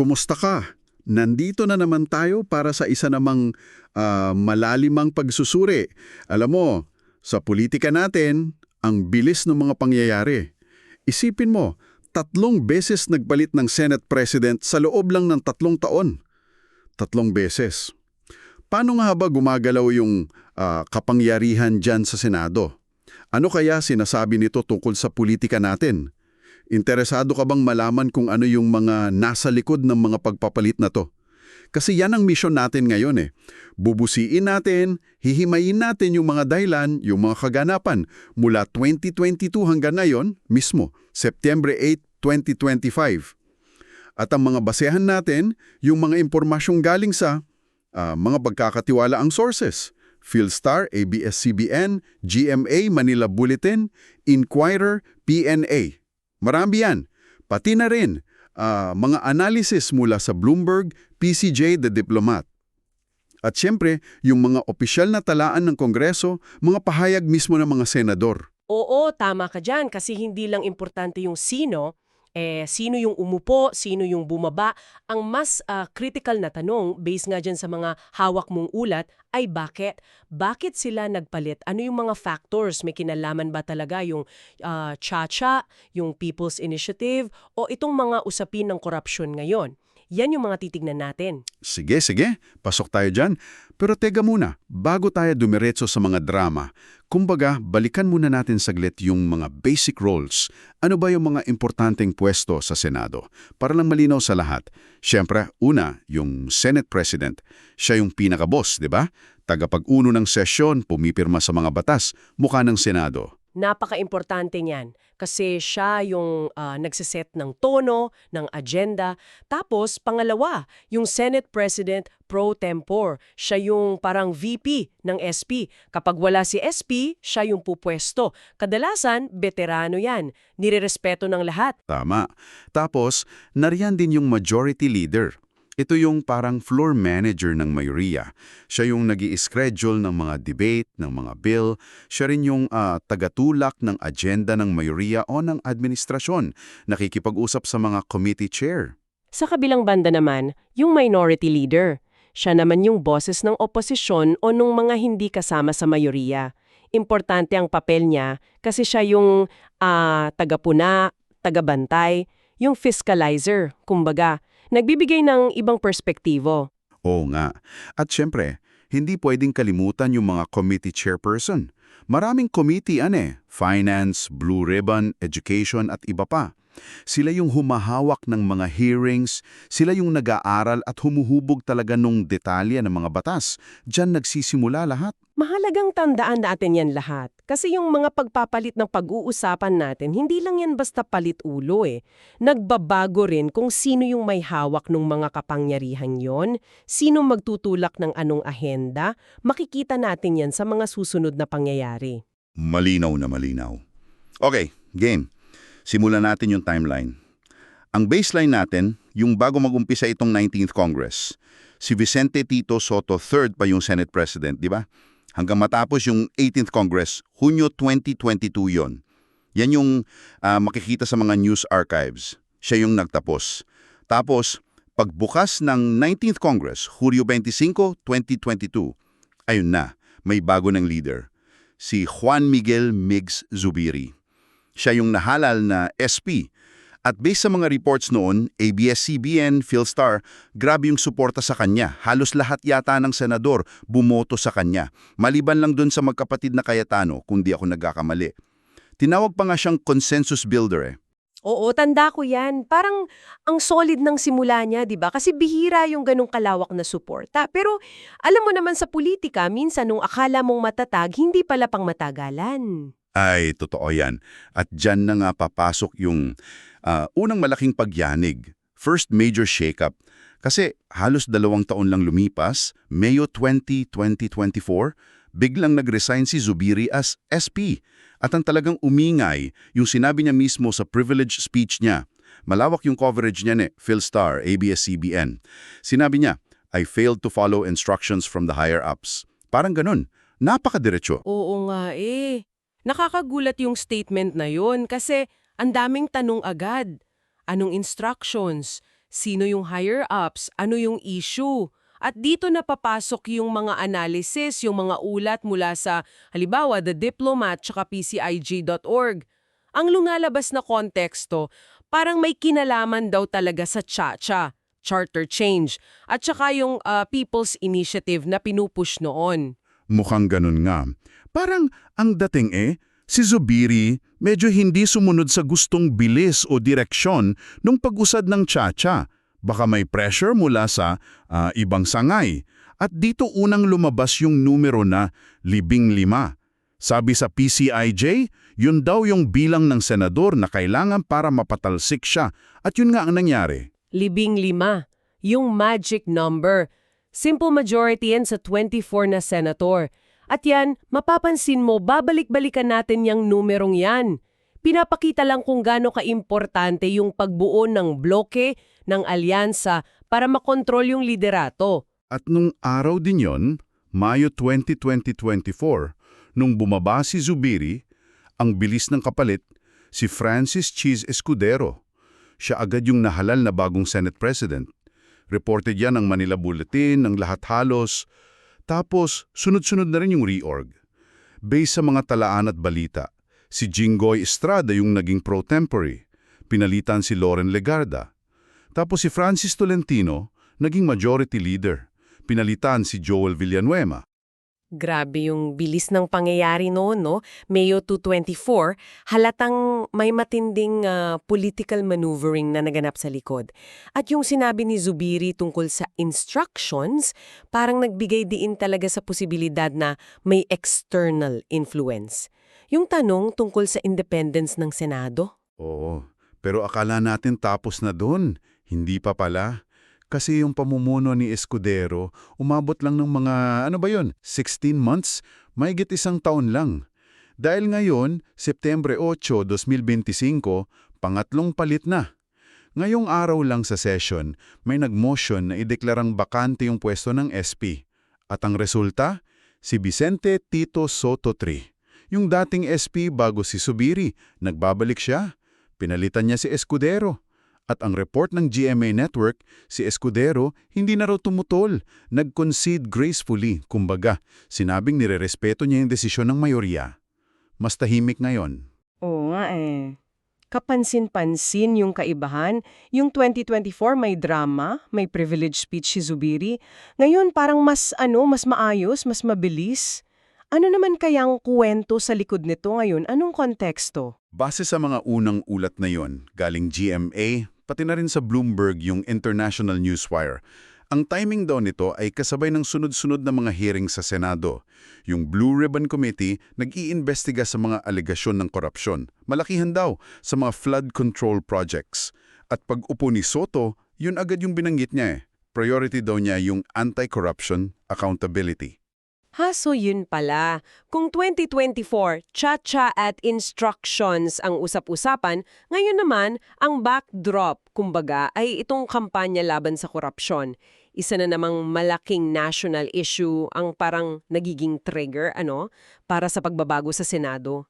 kumusta ka? Nandito na naman tayo para sa isa namang ah, malalimang pagsusuri. Alam mo, sa politika natin, ang bilis ng mga pangyayari. Isipin mo, tatlong beses nagpalit ng Senate President sa loob lang ng tatlong taon. Tatlong beses. Paano nga ba gumagalaw yung ah, kapangyarihan dyan sa Senado? Ano kaya sinasabi nito tungkol sa politika natin? Interesado ka bang malaman kung ano yung mga nasa likod ng mga pagpapalit na to? Kasi yan ang mission natin ngayon eh. Bubusiin natin, hihimayin natin yung mga dahilan, yung mga kaganapan mula 2022 hanggang ngayon mismo, September 8, 2025. At ang mga basehan natin, yung mga impormasyong galing sa ah, mga pagkakatiwala ang sources. Philstar, ABS-CBN, GMA, Manila Bulletin, Inquirer, PNA. Marami yan. Pati na rin ah, mga analysis mula sa Bloomberg, PCJ The Diplomat. At siyempre, yung mga opisyal na talaan ng Kongreso, mga pahayag mismo ng mga senador. Oo, tama ka dyan kasi hindi lang importante yung sino, eh, sino yung umupo, sino yung bumaba. Ang mas ah, critical na tanong, based nga dyan sa mga hawak mong ulat, ay bakit? Bakit sila nagpalit? Ano yung mga factors? May kinalaman ba talaga yung ah, Chacha, yung People's Initiative, o itong mga usapin ng korupsyon ngayon? Yan yung mga titignan natin. Sige, sige, pasok tayo dyan. Pero tega muna, bago tayo dumiretso sa mga drama, kumbaga, balikan muna natin saglit yung mga basic roles. Ano ba yung mga importanteng pwesto sa Senado? Para lang malinaw sa lahat. Siyempre, una, yung Senate President. Siya yung pinaka-boss, di ba? Tagapag-uno ng sesyon, pumipirma sa mga batas, mukha ng Senado. Napaka-importante niyan kasi siya yung ah, nagsiset ng tono, ng agenda. Tapos, pangalawa, yung Senate President pro tempore. Siya yung parang VP ng SP. Kapag wala si SP, siya yung pupwesto. Kadalasan, veterano yan. Nirerespeto ng lahat. Tama. Tapos, nariyan din yung majority leader. Ito yung parang floor manager ng mayoriya. Siya yung nag schedule ng mga debate, ng mga bill. Siya rin yung ah, tagatulak ng agenda ng mayoriya o ng administrasyon. Nakikipag-usap sa mga committee chair. Sa kabilang banda naman, yung minority leader. Siya naman yung boses ng oposisyon o nung mga hindi kasama sa mayoriya. Importante ang papel niya kasi siya yung ah, tagapuna, tagabantay, yung fiscalizer, kumbaga, nagbibigay ng ibang perspektibo. Oo nga. At syempre, hindi pwedeng kalimutan yung mga committee chairperson. Maraming committee ane, finance, blue ribbon, education at iba pa. Sila yung humahawak ng mga hearings, sila yung nag-aaral at humuhubog talaga nung detalye ng mga batas. Diyan nagsisimula lahat. Mahalagang tandaan natin yan lahat. Kasi yung mga pagpapalit ng pag-uusapan natin, hindi lang yan basta palit ulo eh. Nagbabago rin kung sino yung may hawak ng mga kapangyarihan yon, sino magtutulak ng anong ahenda, makikita natin yan sa mga susunod na pangyayari. Malinaw na malinaw. Okay, game. Simulan natin yung timeline. Ang baseline natin, yung bago mag-umpisa itong 19th Congress. Si Vicente Tito Soto III pa yung Senate President, di ba? Hanggang matapos yung 18th Congress, Hunyo 2022 yon. Yan yung ah, makikita sa mga news archives. Siya yung nagtapos. Tapos, pagbukas ng 19th Congress, Hulyo 25, 2022, ayun na, may bago ng leader. Si Juan Miguel Migs Zubiri. Siya yung nahalal na SP. At based sa mga reports noon, ABS-CBN, Philstar, grabe yung suporta sa kanya. Halos lahat yata ng senador bumoto sa kanya. Maliban lang dun sa magkapatid na Cayetano, kung di ako nagkakamali. Tinawag pa nga siyang consensus builder eh. Oo, tanda ko yan. Parang ang solid ng simula niya, di ba? Kasi bihira yung ganong kalawak na suporta. Pero alam mo naman sa politika, minsan nung akala mong matatag, hindi pala pang matagalan. Ay, totoo yan. At dyan na nga papasok yung ah, unang malaking pagyanig, first major shakeup. Kasi halos dalawang taon lang lumipas, Mayo 20, 2024, biglang nag-resign si Zubiri as SP. At ang talagang umingay, yung sinabi niya mismo sa privilege speech niya. Malawak yung coverage niya ni Philstar, ABS-CBN. Sinabi niya, I failed to follow instructions from the higher-ups. Parang ganun. Napakadiretso. Oo nga eh. Nakakagulat yung statement na yun kasi ang daming tanong agad. Anong instructions? Sino yung higher-ups? Ano yung issue? At dito na papasok yung mga analysis, yung mga ulat mula sa, halimbawa, The Diplomat tsaka PCIG.org. Ang lungalabas na konteksto, parang may kinalaman daw talaga sa Chacha, charter change, at saka yung uh, People's Initiative na pinupush noon. Mukhang ganun nga. Parang ang dating eh, si Zubiri medyo hindi sumunod sa gustong bilis o direksyon nung pag-usad ng Chacha. Baka may pressure mula sa ah, ibang sangay. At dito unang lumabas yung numero na libing lima. Sabi sa PCIJ, yun daw yung bilang ng senador na kailangan para mapatalsik siya. At yun nga ang nangyari. Libing lima, yung magic number. Simple majority yan sa 24 na senator. At yan, mapapansin mo, babalik-balikan natin yung numerong yan. Pinapakita lang kung gaano kaimportante yung pagbuo ng bloke, ng alyansa, para makontrol yung liderato. At nung araw din yon, Mayo 20, 2024, nung bumaba si Zubiri, ang bilis ng kapalit, si Francis Cheese Escudero. Siya agad yung nahalal na bagong Senate President. Reported yan ng Manila Bulletin, ng lahat halos. Tapos, sunod-sunod na rin yung reorg. Based sa mga talaan at balita, si Jinggoy Estrada yung naging pro-tempore. Pinalitan si Loren Legarda. Tapos si Francis Tolentino, naging majority leader. Pinalitan si Joel Villanueva. Grabe yung bilis ng pangyayari noon, no? Mayo 224, halatang may matinding ah, political maneuvering na naganap sa likod. At yung sinabi ni Zubiri tungkol sa instructions, parang nagbigay diin talaga sa posibilidad na may external influence. Yung tanong tungkol sa independence ng Senado? Oo, pero akala natin tapos na doon. Hindi pa pala. Kasi yung pamumuno ni Escudero, umabot lang ng mga, ano ba yun, 16 months? Mahigit isang taon lang. Dahil ngayon, Setyembre 8, 2025, pangatlong palit na. Ngayong araw lang sa session, may nagmotion na ideklarang bakante yung pwesto ng SP. At ang resulta, si Vicente Tito Soto III. Yung dating SP bago si Subiri, nagbabalik siya. Pinalitan niya si Escudero. At ang report ng GMA Network, si Escudero hindi na raw tumutol, nag-concede gracefully, kumbaga, sinabing nirerespeto niya yung desisyon ng mayorya. Mas tahimik ngayon. Oo nga eh. Kapansin-pansin yung kaibahan. Yung 2024 may drama, may privilege speech si Zubiri. Ngayon parang mas ano, mas maayos, mas mabilis. Ano naman kayang kuwento sa likod nito ngayon? Anong konteksto? Base sa mga unang ulat na yon, galing GMA, pati na rin sa Bloomberg yung International Newswire, ang timing daw nito ay kasabay ng sunod-sunod na mga hearing sa Senado. Yung Blue Ribbon Committee nag-iimbestiga sa mga alegasyon ng korupsyon. Malakihan daw sa mga flood control projects. At pag upo ni Soto, yun agad yung binanggit niya eh. Priority daw niya yung anti-corruption accountability. Ha, so yun pala. Kung 2024, cha-cha at instructions ang usap-usapan, ngayon naman, ang backdrop, kumbaga, ay itong kampanya laban sa korupsyon. Isa na namang malaking national issue ang parang nagiging trigger, ano, para sa pagbabago sa Senado.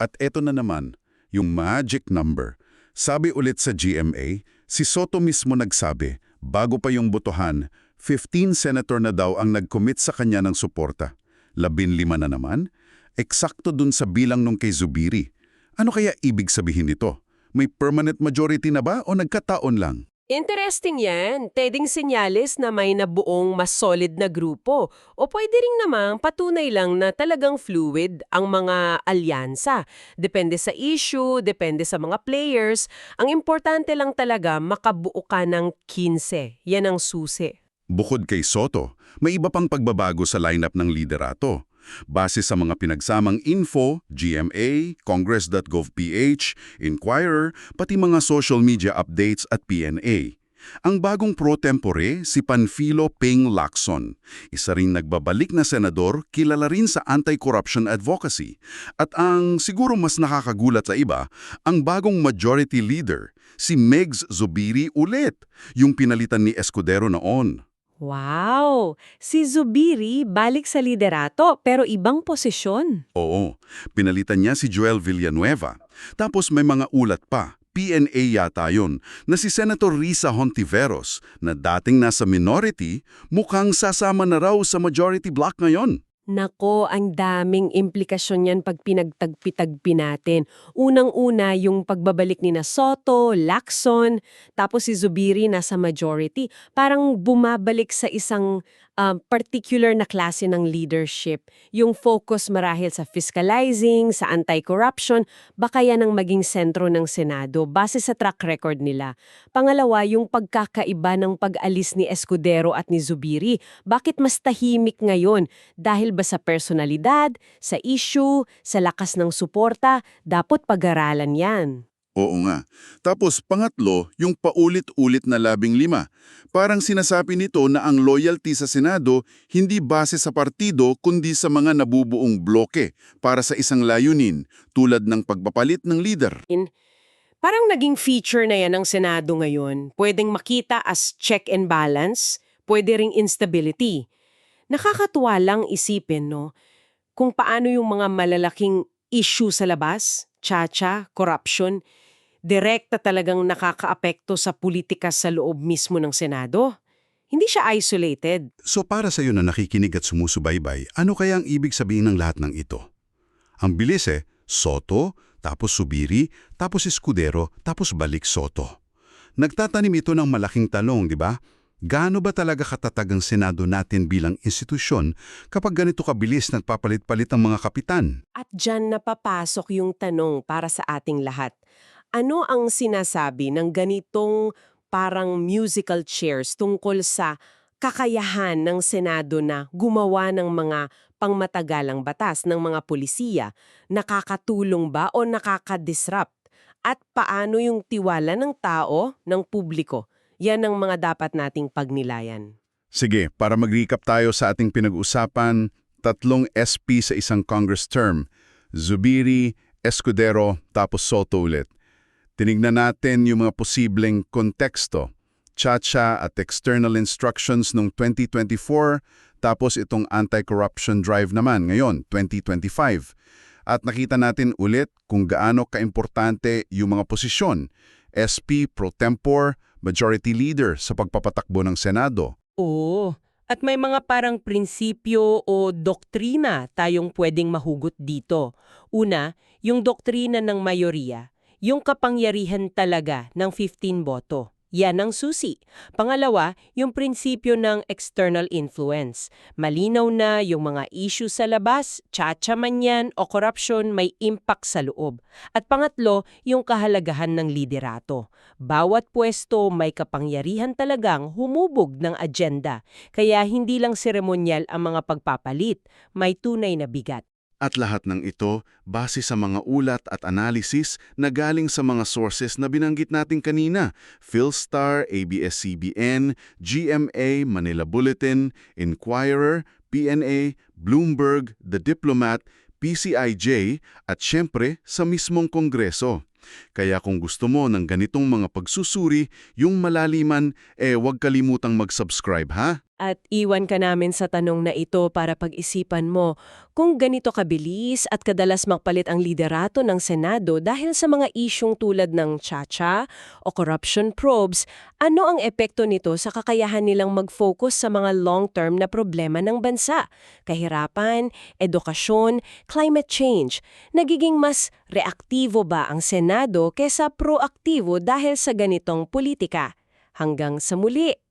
At eto na naman, yung magic number. Sabi ulit sa GMA, si Soto mismo nagsabi, bago pa yung botohan, 15 senator na daw ang nag-commit sa kanya ng suporta. Labin lima na naman? Eksakto dun sa bilang nung kay Zubiri. Ano kaya ibig sabihin nito? May permanent majority na ba o nagkataon lang? Interesting yan. Pwedeng senyales na may nabuong mas solid na grupo. O pwede rin namang patunay lang na talagang fluid ang mga alyansa. Depende sa issue, depende sa mga players. Ang importante lang talaga makabuo ka ng 15. Yan ang susi. Bukod kay Soto, may iba pang pagbabago sa lineup ng liderato. Base sa mga pinagsamang info, GMA, Congress.gov.ph, Inquirer, pati mga social media updates at PNA. Ang bagong pro-tempore si Panfilo Ping Lacson, isa ring nagbabalik na senador kilala rin sa anti-corruption advocacy. At ang siguro mas nakakagulat sa iba, ang bagong majority leader, si Megs Zubiri ulit, yung pinalitan ni Escudero noon. Wow! Si Zubiri balik sa liderato pero ibang posisyon. Oo, pinalitan niya si Joel Villanueva. Tapos may mga ulat pa, PNA yata yun, na si Senator Risa Hontiveros na dating nasa minority, mukhang sasama na raw sa majority block ngayon. Nako, ang daming implikasyon yan pag pinagtagpi-tagpi natin. Unang-una, yung pagbabalik ni Soto, Lacson, tapos si Zubiri nasa majority. Parang bumabalik sa isang um, particular na klase ng leadership. Yung focus marahil sa fiscalizing, sa anti-corruption, baka yan ang maging sentro ng Senado base sa track record nila. Pangalawa, yung pagkakaiba ng pag-alis ni Escudero at ni Zubiri. Bakit mas tahimik ngayon? Dahil ba sa personalidad, sa issue, sa lakas ng suporta, dapat pag-aralan yan. Oo nga. Tapos pangatlo, yung paulit-ulit na labing lima. Parang sinasabi nito na ang loyalty sa Senado hindi base sa partido kundi sa mga nabubuong bloke para sa isang layunin tulad ng pagpapalit ng leader. Parang naging feature na yan ng Senado ngayon. Pwedeng makita as check and balance, pwede ring instability. Nakakatuwa lang isipin, no? Kung paano yung mga malalaking issue sa labas, chacha, corruption, direkta talagang nakakaapekto sa politika sa loob mismo ng Senado. Hindi siya isolated. So para sa iyo na nakikinig at sumusubaybay, ano kaya ang ibig sabihin ng lahat ng ito? Ang bilis eh, Soto, tapos Subiri, tapos Escudero, tapos balik Soto. Nagtatanim ito ng malaking talong, di ba? Gaano ba talaga katatag ang Senado natin bilang institusyon kapag ganito kabilis nagpapalit-palit ang mga kapitan? At dyan napapasok yung tanong para sa ating lahat. Ano ang sinasabi ng ganitong parang musical chairs tungkol sa kakayahan ng Senado na gumawa ng mga pangmatagalang batas ng mga pulisiya? Nakakatulong ba o nakakadisrupt? At paano yung tiwala ng tao, ng publiko? Yan ang mga dapat nating pagnilayan. Sige, para mag-recap tayo sa ating pinag-usapan, tatlong SP sa isang Congress term, Zubiri, Escudero, tapos Soto ulit. Tinignan natin yung mga posibleng konteksto, chacha at external instructions noong 2024, tapos itong anti-corruption drive naman ngayon, 2025. At nakita natin ulit kung gaano kaimportante yung mga posisyon, SP pro tempore, majority leader sa pagpapatakbo ng Senado. Oo. At may mga parang prinsipyo o doktrina tayong pwedeng mahugot dito. Una, yung doktrina ng mayoriya, yung kapangyarihan talaga ng 15 boto. Yan ang susi. Pangalawa, yung prinsipyo ng external influence. Malinaw na yung mga issue sa labas, tsacha man yan o korupsyon may impact sa loob. At pangatlo, yung kahalagahan ng liderato. Bawat pwesto may kapangyarihan talagang humubog ng agenda. Kaya hindi lang seremonyal ang mga pagpapalit, may tunay na bigat. At lahat ng ito base sa mga ulat at analysis na galing sa mga sources na binanggit natin kanina, Philstar, ABS-CBN, GMA, Manila Bulletin, Inquirer, PNA, Bloomberg, The Diplomat, PCIJ at syempre sa mismong Kongreso. Kaya kung gusto mo ng ganitong mga pagsusuri, yung malaliman, eh huwag kalimutang mag-subscribe ha? At iwan ka namin sa tanong na ito para pag-isipan mo kung ganito kabilis at kadalas magpalit ang liderato ng Senado dahil sa mga isyong tulad ng chacha o corruption probes, ano ang epekto nito sa kakayahan nilang mag-focus sa mga long-term na problema ng bansa? Kahirapan, edukasyon, climate change. Nagiging mas reaktibo ba ang Senado kesa proaktibo dahil sa ganitong politika? Hanggang sa muli!